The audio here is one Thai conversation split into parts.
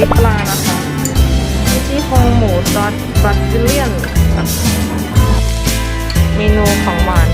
ลิปลานะคะมีซี่โครงหมูซอสบรัสซิเลียน เมนูของหวาน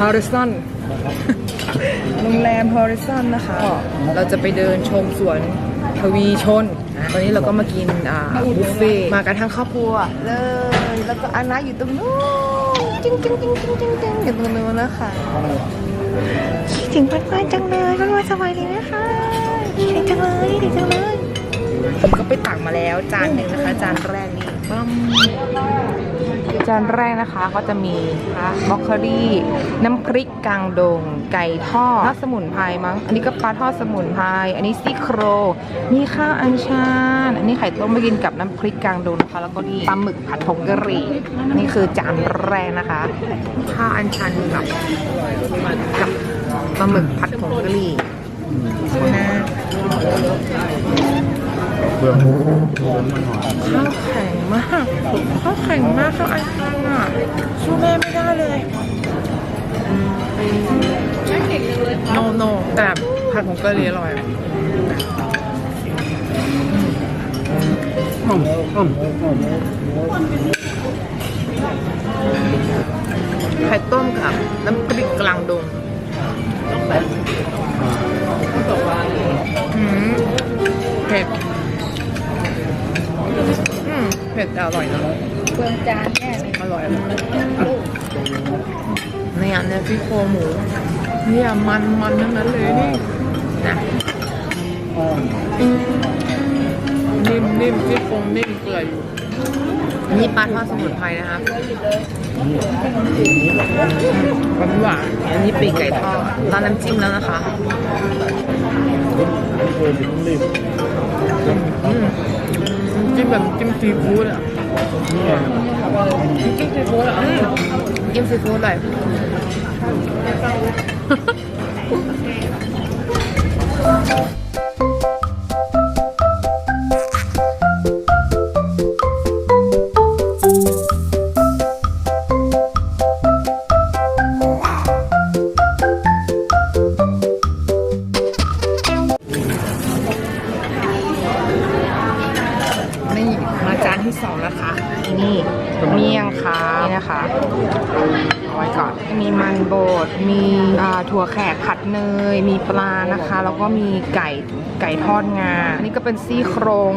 Horizon โรงแรม Horizon นะคะ เราจะไปเดินชมสวนทวีชน ตอนนี้เราก็มากินอ่าบุฟเฟ่ต์มากันทั้งครอบครัวเลย แล้วก็อานาอยู่ตรงนู้นจิ้งจิ้งจิ้งจิ้งจิ้งจิ้งอยู่ตรงนู้นนะคะคิดถึงเพื่อนๆจังเลยเพื่อนๆสบายดีไหมคะคิดถึงจังเลยคิดถึงจังเลยผมก็ไปตักมาแล้วจานหนึ่งนะคะ จานแรกนี่ปั๊ม จานแรกนะคะก็จะมีบล็อกเคอรี่น้ำพริกกลางดง ไก่ทอดทอดสมุนไพรมั้งอันนี้ก็ปลาทอดสมุนไพรอันนี้ซี่โครงนี่ข้าวอัญชันอันนี้ไข่ต้มไปกินกับน้ำพริกกลางดงนะคะแล้วก็นี่ปลาหมึกผัดผงกะหรี่นี่คือจานแรกนะคะข้าวอัญชันกับกับปลาหมึกผัดผงกะหรี่นะ เบื้องข้าวแข็งมากข้าวแข็งมากข้าวไอัญชันอะสู้แม่ไม่ได้เลยโนโนแต่ผัดผงเกะหรี่อร่อยอืมอืมอืมไข่ต้มกับน้ำพริกกลางดงต้อื ผ็ดแต่อร่อยนะเปลืองจานแน่เลยอร่อยเนี่ยเนี่ยพี่โครงหมูเนี่ยมันมันทั้งนั้นเลยนี่นะนิ่มนิ่มพี่โครงนิ่มเปื่อยอยู่อันนี่ปลาทอดสมุนไพรนะคะหวานหวานๆอันนี้ปีกไก่ทอดร้านน้ำจิ้มแล้วนะคะ เคยถึงรีบ อืมน้ำจิ้ม แบบจิ้มซีฟู้ดอะจิ้มซีฟู้ดอะอืมจิ้มซีฟู้ดเลยานที่สองนะคะ นี่เมี่ยงคานี่นะคะเอาไว้ก่อน มีมันบด มีถั่วแขกผัดเนย มีปลานะคะ แล้วก็มีไก่ไก่ทอดงาอันนี้ก็เป็นซี่โครง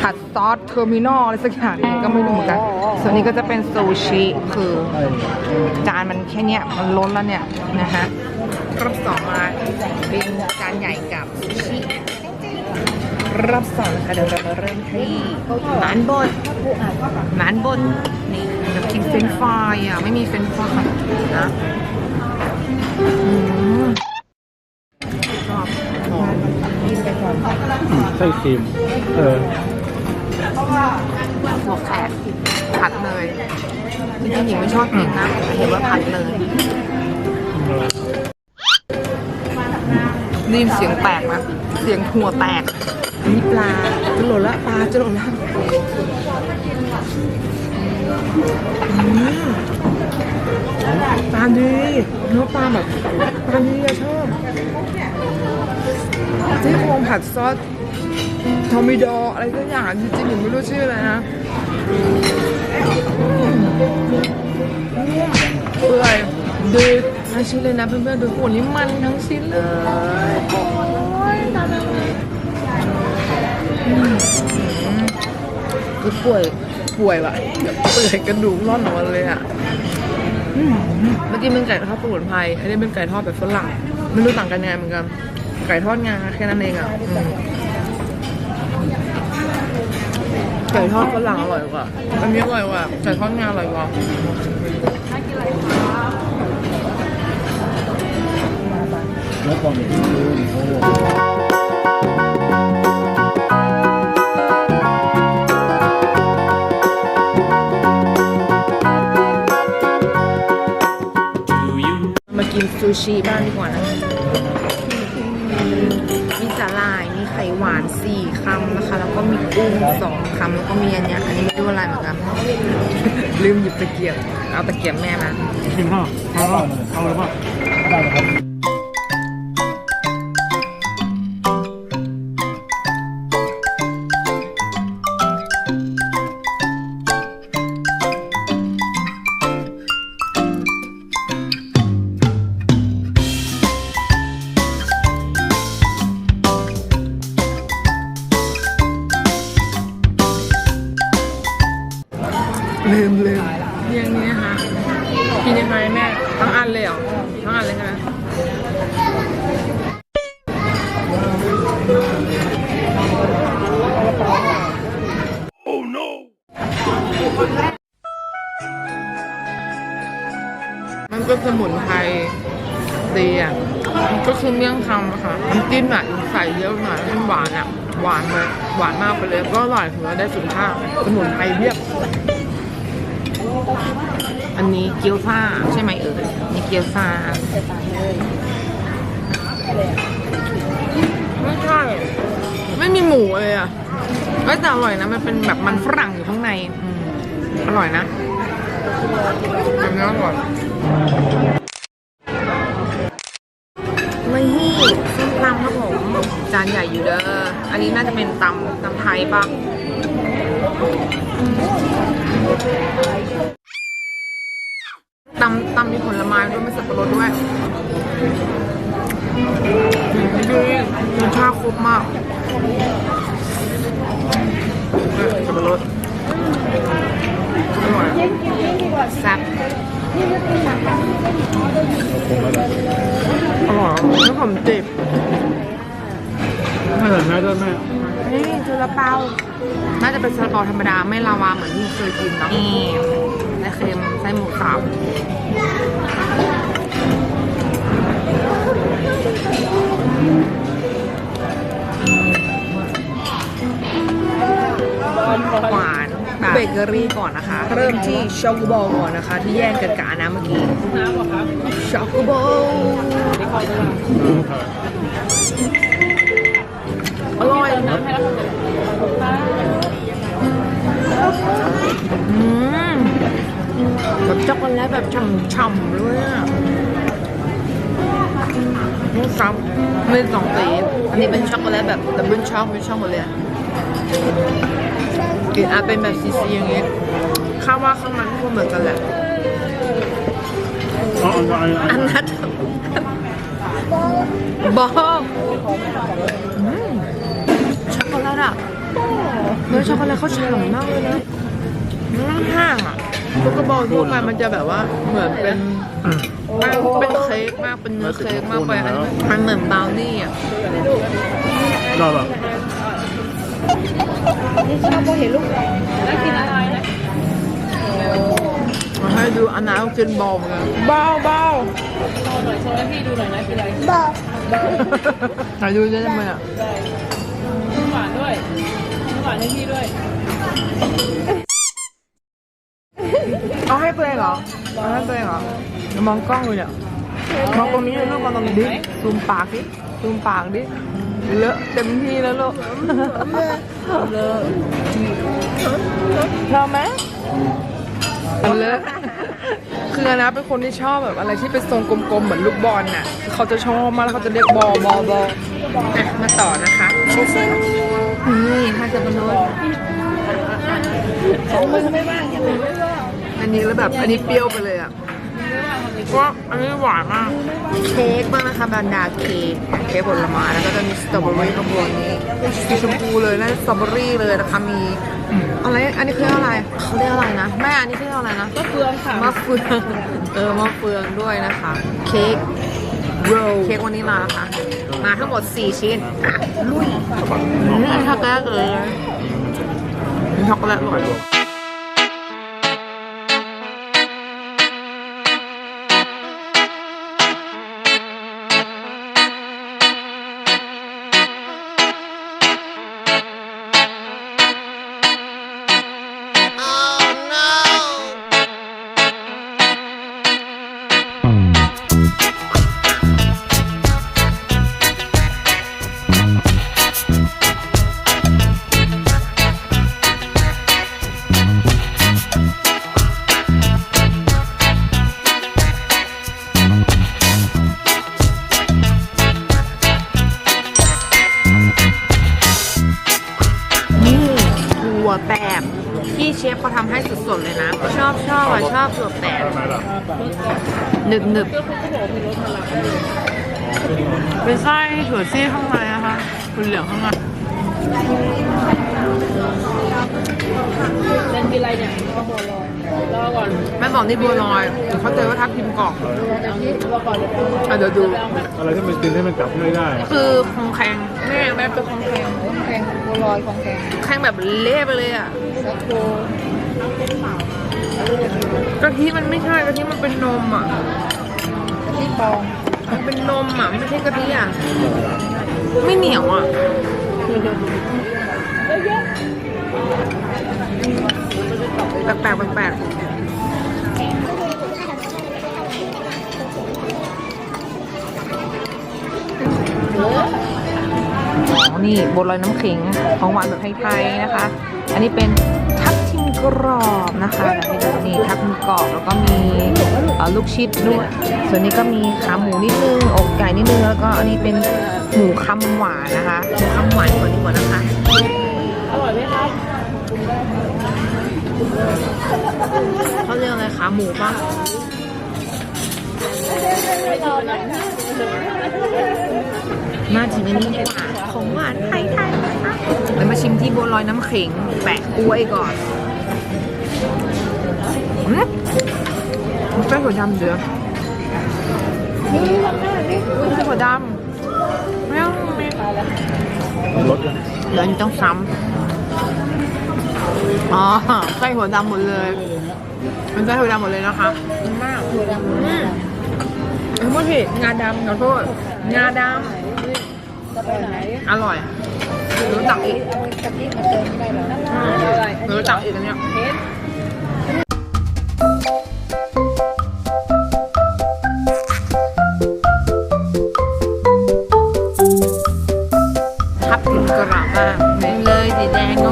ผัดซอสเทอร์มินอลอะไรสักอย่างนึงก็ไม่รู้เหมือนกัน ส่วนนี้ก็จะเป็นซูชิ คือจานมันแค่เนี้ยมันล้นแล้วเนี่ยนะฮะรอบสองมาเป็นจานใหญ่กับซูชิ รอบสองนะคะเดี๋ยวเรามาเริ่มที่หมานบดหมานบดนี่จะกินเฟรนช์ฟรายอะไม่มีเฟรนช์ฟรายนะอืมชอบหอมกินไปก่อนไส้ครีมเออหัวแขกผัดเลยจริงๆหญิงไม่ชอบกินนะแต่เห็นว่าผัดเลย นี่เสียงแตกนะเสียงหัวแตกอันนี้ปลาจะหล่นละปลาจะหล่นละปลาดีเนื้อปลาแบบปลาดีอะชอบที่โครงผัดซอสทอมิโดอะไรสักอย่างจริงๆหนูไม่รู้ชื่ออะไรนะเปื่อยดีทั้งชิ้นเลยนะเพื่อนๆดูโอ้นี่มันทั้งชิ้นเลย โอ้ยตายแล้วอืมคือป่วยป่วยว่ะเปื่อยกระดูกร่อนออกมาเลยอะอืมเมื่อกี้เป็นไก่ทอดสมุนไพรอันนี้เป็นไก่ทอดแบบฝรั่งไม่รู้ต่างกันยังไงเหมือนกัน ไก่ทอดงาแค่นั้นเองอะอืมไก่ทอดฝรั่งอร่อยกว่าอันนี้อร่อยกว่าไก่ทอดงาอร่อยกว่า แล้วก่อนที่คืนโอ้โหมากินซูชิบ้างดีกว่านะ มีสาหร่าย มีไข่หวานสี่คำนะคะ แล้วก็มีกุ้งสองคำแล้วก็มีอันเนี้ยอันนี้ไม่รู้อะไรเหมือนกัน ลืมหยิบตะเกียบ เอาตะเกียบแม่มา กินข้าวเอาเปล่าเอาเลยเปล่าได้เลยครับ ลืมลืมเรียงนี้นะคะกินยังไงแม่ทั้งอันเลยเหรอทั้งอันเลยใช่ไหมมันก็สมุนไพรดีอะมันก็คือเมี่ยงคำอะค่ะน้ำจิ้มอะใส่เยอะหน่อยแล้มันหวานอะ หวานเลยหวานมากไปเลย ก็อร่อยถือว่าได้สุขภาพสมุนไพรเพียบ อันนี้เกี๊ยวซ่าใช่ไหมเอ่ยนี่เกี๊ยวซ่าไม่ใช่ ไม่มีหมูเลยอะแต่อร่อยนะ มันเป็นแบบมันฝรั่งอยู่ข้างในอืมอร่อยนะอันนี้อร่อยไม่ฮี่ส้มตำครับผมจานใหญ่อยู่เด้อ อันนี้น่าจะเป็นตำตำไทยปะ ตำตำมีผลไม้ด้วยไม่สับปะรดด้วยดูรสชาติครบมากเนี่ยสับปะรดอร่อยแซ่บคงแล้วแหละอร่อยน้ำหอมจิบไม่แต่แม่ด้วยแม่นี่ซาลาเปาน่าจะเป็นซาลาเปาธรรมดา ไม่ลาวาเหมือนที่เคยกินเนาะนี่ไส้เค็มไส้หมูสับหวานเบเกอรี่ก่อนนะคะ เริ่มที่ช็อกโกบอลก่อนนะคะ ที่แย่งกันกับอันน้ำเมื่อกี้ช็อกโกบอลอร่อยอืม แบบช็อกโกแลตแบบฉ่ำๆเลยอะนี่ซ้ำม่สองสี อันนี้เป็นช็อกโกแลตแบบดับเบิลช็อกเป็นช็อกโกแลตกลิ่นอาเป็นแบบซีซีอย่างงี้ข้าวว่าข้างมันก็เหมือนกันแหละอันนั้นบอมช็อกโกแลตอะเนื้อช็อกโกแลตเขาฉ่ำมากเลยนะอืมห้างอะ ทุกกระบอกทั่วไปมันจะแบบว่าเหมือนเป็นแป้งเป็นเค้กมากเป็นเนื้อเค้กมากไปอันนี้มันเหมือนบราวนี่อะได้ป่ะนี่ชอบพอเห็นลูกแล้วกินอะไรนะมาให้ดูอันนั้นกินบาเหมือนกันบาเบาหน่อยโชว์ให้พี่ดูหน่อยนะคืออะไรไหนดูจะได้ไหมอะหวานด้วยหวานให้พี่ด้วย มองกล้องเลยเนี่ยมองตรงนี้เลยลูกมองตรงนี้ดิซูมปากดิซูมปากดิเลอะเต็มที่แล้วลูกเลอะชอบไหมเลอะคือนะเป็นคนที่ชอบแบบอะไรที่เป็นทรงกลมๆเหมือนลูกบอลน่ะคือเขาจะชอบมากแล้วเขาจะเรียกบอลบอลบอลอะมาต่อนะคะนี่ถ้าจะมนุษย์ของมึงไม่ว่างยังไงอันนี้แล้วแบบอันนี้เปรี้ยวไปเลยอะเพราะ ว่าอันนี้หวานมาก เค้กบ้างนะคะบรรดาเค้กเค้กผลไม้แล้วก็จะมีสตรอเบอรี่ข้างบนนี้สีชมพูเลยนะสตรอเบอรี่เลยนะคะมีอะไรอันนี้คืออะไรเขาเรียกอะไรนะแม่อันนี้คืออะไรนะก็เฟืองค่ะมะเฟืองเออมะเฟืองด้วยนะคะ เค้กโรลเค้กวานิลลานะคะมาทั้งหมด 4 ชิ้นอะลุยอืมอันนี้ช็อกโกแลตเลยอันนี้ช็อกโกแลตอร่อ เลยนะ ชอบชอบอะชอบถั่วแตกหนึบหนึบเป็นไส้ถั่วซี่ข้างในนะคะเป็นเหลืองข้างในเป็นกินอะไรเนี่ยก็บัวลอยรอก่อนแม่บอกนี่บัวลอยเขาเจอว่าทับทิมกรอบเอางี้รอก่อนเดี๋ยวอะเดี๋ยวดู อะไรที่มันกินให้มันกลับไม่ได้อะคือคองแข็งแม่แม่เป็นคองแข็งของแข็งบัวลอยของแข็งแข็งแบบเละไปเลยอะซักโกะทิมันไม่ใช่กะทิมันเป็นนมอะที่ปองมันเป็นนมอะไม่ใช่กะทิอะไม่เหนียวอะแปลกแปลกแปลกนี่บัวลอยน้ำขิงของหวานแบบไทยๆนะคะ อันนี้เป็น กรอบนะคะแบบนี้ดูนี่ทับทิมกรอบแล้วก็มีลูกชิดด้วย ส่วนนี้ก็มีขาหมูนิดนึงอกไก่นิดนึงแล้วก็อันนี้เป็นหมูคำหวานนะคะหมูคำหวานก่อนดีกว่านะคะอร่อยไหมครับเขาเรียกอะไรขาหมูป่ะมาถึงอันนี้ดีกว่าของหวานไทยๆนะคะเรามาชิมที่บัวลอยน้ำขิงแปะกล้วยก่อนอื มันเป็นหัวดำเดือนี่เป็นหัวดำไม่เอาไม่รสเดี๋ยวอันนี้ต้องซ้ำอ๋อไส้หัวดำหมดเลยเป็นไส้หัวดำหมดเลยนะคะมากถั่วดำอืมเอ้ยไม่ผิดงาดำขอโทษงาดำอร่อยรู้จักอีกรู้จักอีกอันเนี้ย กระมากเลยสีแดง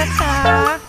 นะคะ